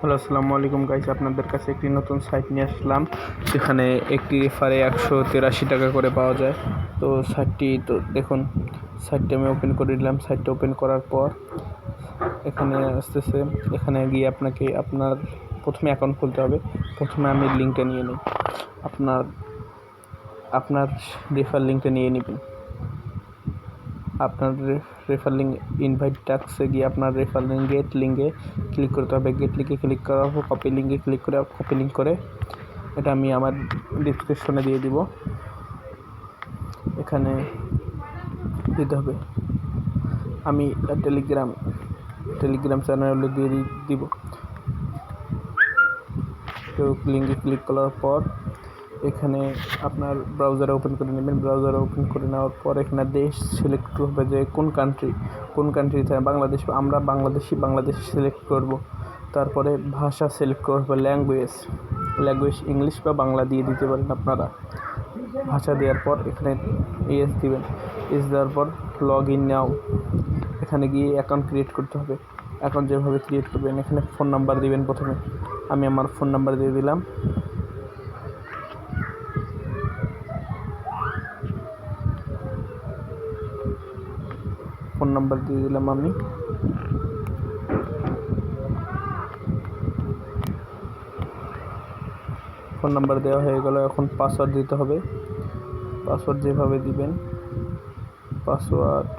Hello, আসসালামু আলাইকুম guys আপনাদের কাছে একটি নতুন সাইট নিয়ে আসলাম, যেখানে একটি রেফারে একশো তেরাশি টাকা করে পাওয়া যায়। তো সাইটটি তো দেখুন সাইটটি আমি ওপেন করে দিলাম সাইটটা ওপেন করার পর এখানে আসতেছে, এখানে গিয়ে আপনাকে আপনার প্রথমে অ্যাকাউন্ট খুলতে হবে। প্রথমে আমি লিঙ্কটা নিয়ে নিই। আপনার আপনার রেফার লিঙ্কটা নিয়ে নেবেন। আপনার রেফার লিঙ্ক ইনভাইট টাক্সে গিয়ে আপনার রেফার লিঙ্ক গেট লিঙ্কে ক্লিক করতে হবে। গেট লিঙ্কে ক্লিক করার পর কপি লিঙ্কে ক্লিক করে কপি লিঙ্ক করে এটা আমি আমার ডিসক্রিপশনে দিয়ে দিব। এখানে দিতে হবে। আমি টেলিগ্রাম টেলিগ্রাম চ্যানেলে দিয়ে দিব। তো লিঙ্কে ক্লিক করার পর এখানে আপনার ব্রাউজারে ওপেন করে নেবেন। ব্রাউজারে ওপেন করে নেওয়ার পর এখানে দেশ সিলেক্ট হবে যে কোন কান্ট্রি কোন কান্ট্রি কান্ট্রিতে বাংলাদেশ, আমরা বাংলাদেশি, বাংলাদেশ সিলেক্ট করব। তারপরে ভাষা সিলেক্ট করবে ল্যাঙ্গুয়েজ ল্যাঙ্গুয়েজ ইংলিশ বা বাংলা দিয়ে দিতে পারেন আপনারা। ভাষা দেওয়ার পর এখানে এস দিবেন। এস দেওয়ার পর লগ ইন নাও। এখানে গিয়ে অ্যাকাউন্ট ক্রিয়েট করতে হবে। অ্যাকাউন্ট যেভাবে ক্রিয়েট করবেন, এখানে ফোন নাম্বার দিবেন প্রথমে। আমি আমার ফোন নাম্বার দিয়ে দিলাম। ফোন নাম্বার দিয়ে দিলাম আমি। ফোন নাম্বার দেওয়া হয়ে গেল, এখন পাসওয়ার্ড দিতে হবে। পাসওয়ার্ড যেভাবে দিবেন পাসওয়ার্ড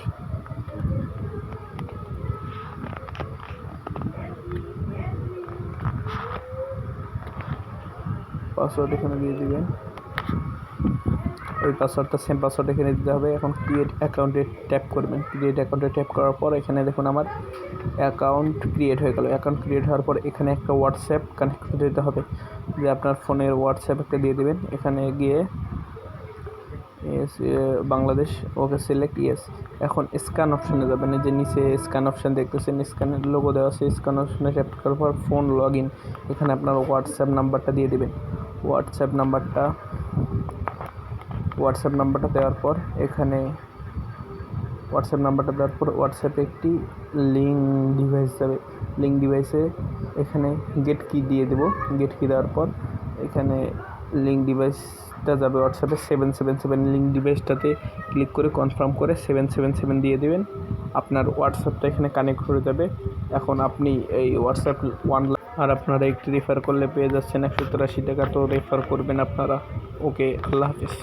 পাসওয়ার্ড এখানে দিয়ে দিবেন। ওই পাসওয়ার্ডটা সেম পাসওয়ার্ড এখানে দিতে হবে। এখন ক্রিয়েট অ্যাকাউন্টে ট্যাপ করবেন। ক্রিয়েট অ্যাকাউন্টে ট্যাপ করার পর এখানে দেখুন আমার অ্যাকাউন্ট ক্রিয়েট হয়ে গেল। অ্যাকাউন্ট ক্রিয়েট হওয়ার পর এখানে একটা হোয়াটসঅ্যাপ কানেক্ট করে দিতে হবে। যে আপনার ফোনের হোয়াটসঅ্যাপ একটা দিয়ে দেবেন। এখানে গিয়ে yes Bangladesh, okay select yes এখন স্ক্যান অপশানে যাবেন। যে নিচে স্ক্যান অপশান দেখতেছেন স্ক্যানের লোগো দেওয়া আছে। স্ক্যান অপশানে ট্যাপ করার পর ফোন লগ ইন এখানে আপনার হোয়াটসঅ্যাপ নাম্বারটা দিয়ে দেবেন। হোয়াটসঅ্যাপ নাম্বারটা হোয়াটসঅ্যাপ নাম্বারটা দেওয়ার পর এখানে হোয়াটসঅ্যাপ নাম্বারটা দেওয়ার পর হোয়াটসঅ্যাপে একটি লিঙ্ক ডিভাইস যাবে লিঙ্ক ডিভাইসে এখানে গেট কি দিয়ে দেবো। গেট কি দেওয়ার পর এখানে লিঙ্ক ডিভাইসটা যাবে হোয়াটসঅ্যাপে সেভেন সেভেন সেভেন লিঙ্ক ডিভাইসটাতে ক্লিক করে কনফার্ম করে সেভেন সেভেন সেভেন দিয়ে দেবেন। আপনার হোয়াটসঅ্যাপটা এখানে কানেক্ট হয়ে যাবে। এখন আপনি এই হোয়াটসঅ্যাপ ওয়ান আর আপনারা একটি রেফার করলে পেয়ে যাচ্ছেন একশো তিরাশি টাকা। তো রেফার করবেন আপনারা। ওকে আল্লাহ হাফিজ।